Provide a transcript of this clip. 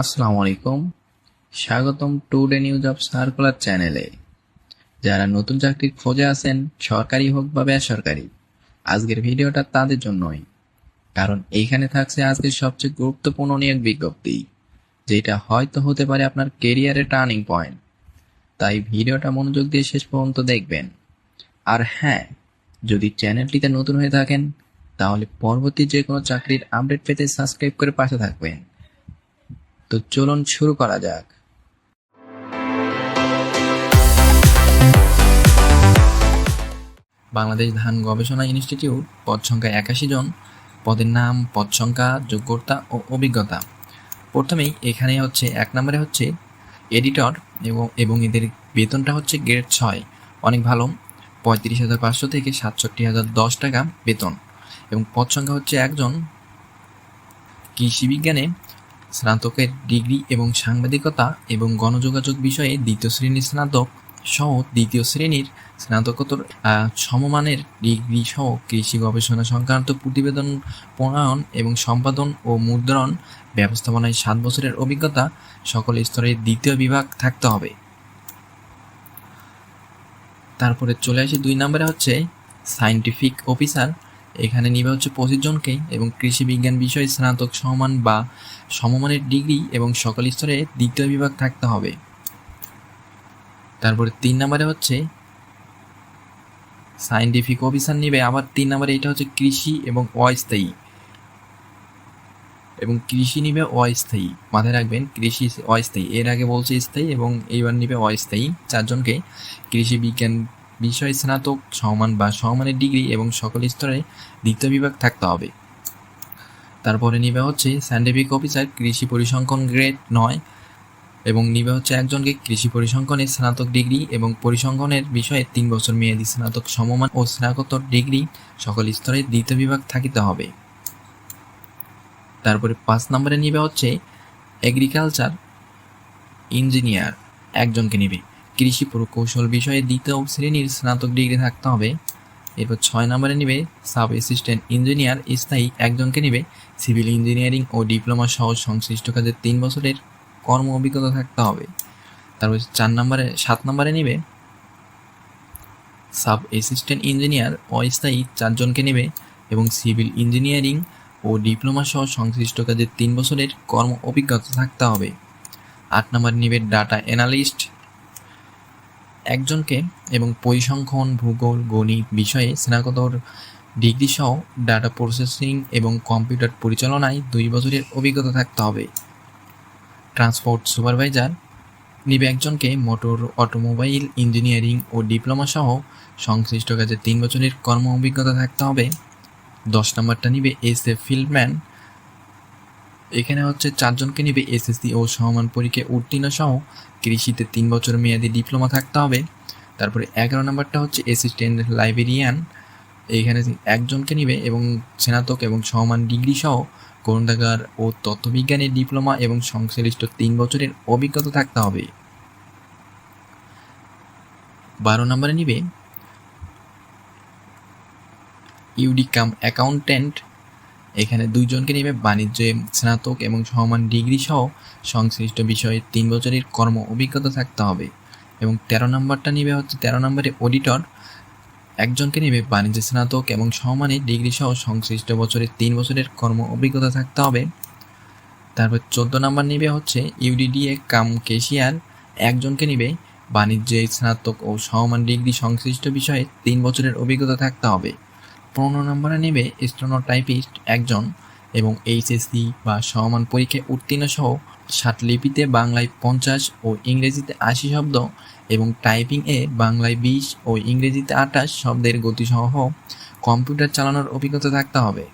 আসসালামু আলাইকুম স্বাগতম টুডে নিউজ অফ সার্কুলার চ্যানেলে। যারা নতুন চাকরির খোঁজে আছেন, সরকারি হোক বা বেসরকারি, আজকের ভিডিওটা তাদের জন্যই। কারণ এইখানে থাকছে আজকের সবচেয়ে গুরুত্বপূর্ণ নিয়োগ বিজ্ঞপ্তি, যেটা হয়তো হতে পারে আপনার কেরিয়ারের টার্নিং পয়েন্ট। তাই ভিডিওটা মনোযোগ দিয়ে শেষ পর্যন্ত দেখবেন। আর হ্যাঁ যদি চ্যানেলটিতে নতুন হয়ে থাকেন, তাহলে পরবর্তী যে কোনো চাকরির আপডেট পেতে সাবস্ক্রাইব করে পাশে থাকবেন। তো চলুন শুরু করা যাক। বাংলাদেশ ধান গবেষণা ইনস্টিটিউট, পদ সংখ্যা একাশি জন, পদের নাম পদ সংখ্যা, যোগ্যতা ও অভিজ্ঞতা। প্রথমেই এখানে হচ্ছে, এক নম্বরে হচ্ছে এডিটর এবং এবং এদের বেতনটা হচ্ছে গ্রেড ছয়। অনেক ভালো। পঁয়ত্রিশ হাজার পাঁচশো থেকে সাতষট্টি হাজার দশ টাকা বেতন। এবং পদ সংখ্যা হচ্ছে একজন কৃষি বিজ্ঞানে স্নাতকের ডিগ্রি এবং সাংবাদিকতা এবং গণযোগাযোগ বিষয়ে দ্বিতীয় শ্রেণির স্নাতক সহ দ্বিতীয় শ্রেণির স্নাতকোত্তর সমমানের ডিগ্রি সহ কৃষি গবেষণা সংক্রান্ত প্রতিবেদন, প্রণয়ন এবং সম্পাদন ও মুদ্রণ ব্যবস্থাপনায় সাত বছরের অভিজ্ঞতা সকল স্তরের দ্বিতীয় বিভাগ থাকতে হবে। তারপরে চলে আসি দুই নম্বরে হচ্ছে সায়েন্টিফিক অফিসার এখানে নিবে হচ্ছে পঁচিশ জনকে এবং কৃষি বিজ্ঞান বিষয়ে স্নাতক সমান বা সমমানের ডিগ্রি এবং সকল স্তরে দ্বিতীয় বিভাগ থাকতে হবে। তারপরে তিন নম্বরে হচ্ছে সায়েন্টিফিক অফিসার নিবে, আবার তিন নম্বরে এটা হচ্ছে কৃষি এবং অস্থায়ী। এবং কৃষি নিবে অস্থায়ী, মাথায় রাখবেন কৃষি অস্থায়ী, এর আগে বলছে স্থায়ী এবং এইবার নিবে অস্থায়ী। চারজনকে কৃষি বিজ্ঞান বিষয়, স্নাতক, সমান বা সমমানের ডিগ্রি এবং সকল স্তরে দ্বিতীয় বিভাগ থাকতে হবে। তারপরে নিবে হচ্ছে সায়েন্টিফিক অফিসার কৃষি পরিসংখ্যান গ্রেড নয় এবং নিবে হচ্ছে একজনকে কৃষি পরিসংখ্যানের স্নাতক ডিগ্রি এবং পরিসংখ্যানের বিষয়ে তিন বছর মেয়াদী স্নাতক সমমান ও স্নাতকোত্তর ডিগ্রি সকল স্তরে দ্বিতীয় বিভাগ থাকিতে হবে। তারপরে পাঁচ নম্বরে নিবে হচ্ছে এগ্রিকালচার ইঞ্জিনিয়ার একজনকে নিবে। কৃষি প্রকৌশল বিষয়ে দ্বিতীয় শ্রেণির স্নাতক ডিগ্রি থাকতে হবে। এরপর ছয় নম্বরে নিবে সাব অ্যাসিস্ট্যান্ট ইঞ্জিনিয়ার স্থায়ী একজনকে নিবে। সিভিল ইঞ্জিনিয়ারিং ও ডিপ্লোমা সহ সংশ্লিষ্ট কাজে তিন বছরের কর্ম অভিজ্ঞতা থাকতে হবে। তারপর চার নম্বরে, সাত নম্বরে নিবে সাব অ্যাসিস্ট্যান্ট ইঞ্জিনিয়ার অস্থায়ী চারজনকে নেবে এবং সিভিল ইঞ্জিনিয়ারিং ও ডিপ্লোমা সহ সংশ্লিষ্ট কাজে তিন বছরের কর্ম অভিজ্ঞতা থাকতে হবে। আট নম্বর নিবে ডাটা অ্যানালিস্ট একজনকে এবং পরিসংখ্যান, ভূগোল, গণিত বিষয়ে স্নাতকোত্তর ডিগ্রি সহ ডাটা প্রসেসিং এবং কম্পিউটার পরিচালনায় দুই বছরের অভিজ্ঞতা থাকতে হবে। ট্রান্সপোর্ট সুপারভাইজার নিবে একজনকে মোটর অটোমোবাইল ইঞ্জিনিয়ারিং ও ডিপ্লোমা সহ সংশ্লিষ্ট কাজে তিন বছরের কর্ম অভিজ্ঞতা থাকতে হবে। দশ নম্বরটা নিবে এস এ ফিল্ডম্যান এখানে হচ্ছে চারজনকে নিবে এসএসসি ও সমান পরীক্ষায় উত্তীর্ণ সহ। কৃষিতে তিন বছর মেয়াদি ডিপ্লোমা থাকতে হবে। তারপরে এগারো নম্বরটা হচ্ছে অ্যাসিস্ট্যান্ট লাইব্রেরিয়ান এইখানে একজনকে নিবে এবং স্নাতক এবং সমান ডিগ্রি সহ গ্রন্থাগার ও তত্ত্ববিজ্ঞানের ডিপ্লোমা এবং সংশ্লিষ্ট তিন বছরের অভিজ্ঞতা থাকতে হবে। বারো নম্বরে নিবে। ইউডিকাম অ্যাকাউন্ট্যান্ট এখানে দুইজনকে নেবে বাণিজ্যে, স্নাতক এবং সমান ডিগ্রি সহ সংশ্লিষ্ট বিষয়ে তিন বছরের কর্ম অভিজ্ঞতা থাকতে হবে। এবং তেরো নম্বরটা নেবে হচ্ছে, তেরো নম্বরে অডিটর একজনকে নেবে বাণিজ্য, স্নাতক এবং সমানে ডিগ্রি সহ সংশ্লিষ্ট বছরের তিন বছরের কর্ম অভিজ্ঞতা থাকতে হবে। তারপর চোদ্দ নম্বর নেবে হচ্ছে ইউডিডিএ কাম কেশিয়ার একজনকে নেবে বাণিজ্যে, স্নাতক ও সমান ডিগ্রি সংশ্লিষ্ট বিষয়ে তিন বছরের অভিজ্ঞতা থাকতে হবে। পনেরো নম্বরে নেবে স্টোনোটাইপিস্ট একজন এবং এইচএসসি বা সমান পরীক্ষায় উত্তীর্ণ সহ ষাট লিপিতে বাংলায় পঞ্চাশ ও ইংরেজিতে আশি শব্দ এবং টাইপিং এ বাংলায় বিশ ও ইংরেজিতে আঠাশ শব্দের গতিসহ কম্পিউটার চালানোর অভিজ্ঞতা থাকতে হবে।